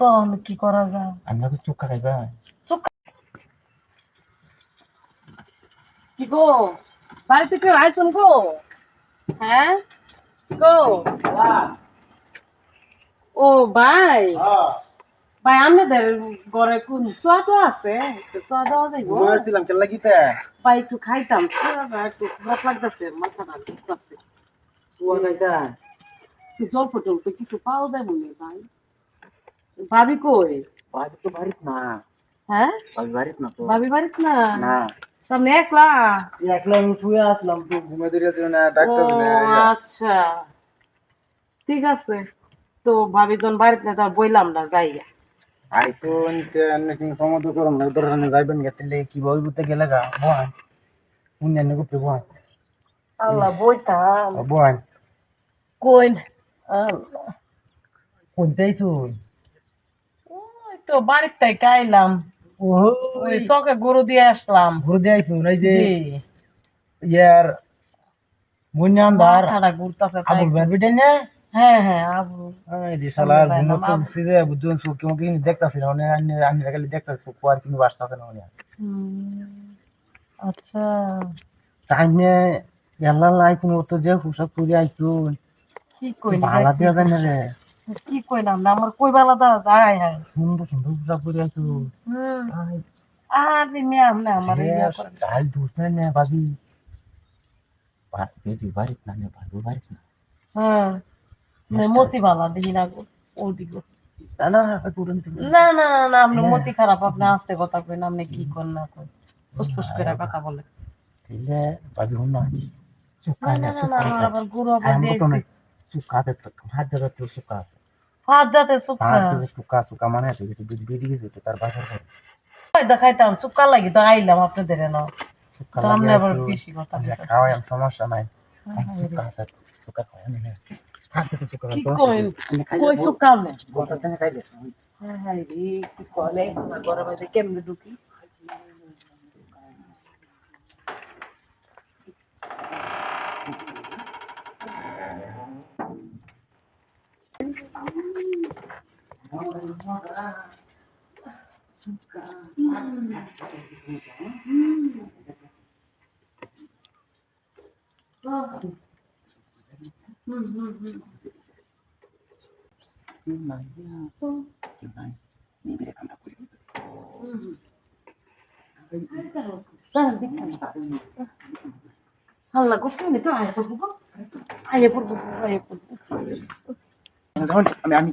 তো কি করা যায়? আমরা তো চুক্কা খাইবা কি গো? বাড়িতে কেউ আইসন গো? হ্যাঁ? গো? ও ভাই। ভাই আমাদের ঘরে কোন সোয়াদ আছে? একটু সোয়াদ দেওয়া যাইব? বসছিলাম কেন লাগিতে ভাই একটু খাইতাম। একটু খারাপ লাগতেছে মাথাটা ঢুকতেছে খাইতা একটু জল পটল তো কিছু পাওয়া যায় মনে ভাই ভাবি কই বাড়ি তো বাড়িত না হ্যাঁ বাড়ি বাড়িত না তো ভাবি বাড়িত না না সামনে একলা একলা আমি শুয়ে আসলাম তো ঘুমে দিয়েছে না ও ডাক্তার আচ্ছা ঠিক আছে তো ভাবি জন বাড়িতে না তার বইলাম না যাই আইসুন নাকি সমুদ্র করম না ধরে যাইবেন গেছিলে কি বই বুতে গেলে গা বহান পুণ্য নে গুপে বহান আল্লাহ বইতাম বহান কই আইসুন ওই তো বাড়ির থেকে আইলাম ওই চকে গরু দিয়ে আসলাম ঘুরে দিয়ে আইসুন এই যে ইয়ার মুন্যান্দার মাথাটা ঘুরতাছে তাই। আবুল বের বিটে না হ্যাঁ হ্যাঁ আবু এই রে শালার তাই না, গুনো তো। সিধে বুঝুন সু কেমন কি দেখতাছি না অনে আনি আনি খালি দেখতাছি কোয়ার কিনো বাসতাছে না অনে হুম, আচ্ছা তাইনে এলা লাইছুন ও তো যে পোশাক পরে আইছুন কি কই ভালা দিয়া যায় না রে। কি কইলাম? না আমার কই দা? যায় হ্যাঁ সুন্দর সুন্দর আমার ইয়া করে ডাল নে না নে বাবু বাড়িত না। হ্যাঁ। না, মতি না গো না না না না না না আপনি মতি খারাপ আপনি আস্তে কথা কই না আপনি কি করেন না কই ফুসফুস করে কথা বলে দিলে বাবি না না না আবার গুরু আবার আমি তো না দিয়েছি সুকা তে হাত ধরে তো সুকা হাত যাতে সুক্কা হাত ধরে সুকা সুকা মানে আছে কিছু বিড়ি বিড়ি গেছে তার বাসার পর দেখাইতাম সুক্কা লাগি তো আইলাম আপনাদের না সুকা তো আবার বেশি কথা খাওয়াই সমস্যা নাই হ্যাঁ, আছে সুকা খাওয়াই না হাত ধরে সুকা কি কইন কই সুক্কা নে বলতে তেনে খাইলে হ্যাঁ হ্যাঁ রে কি কলে আমার কেমনে ঢুকি আল্লাহ গো কেমনে তো আয় পড়ব গো আয় পড়ব আয় পড়ব আমি আমি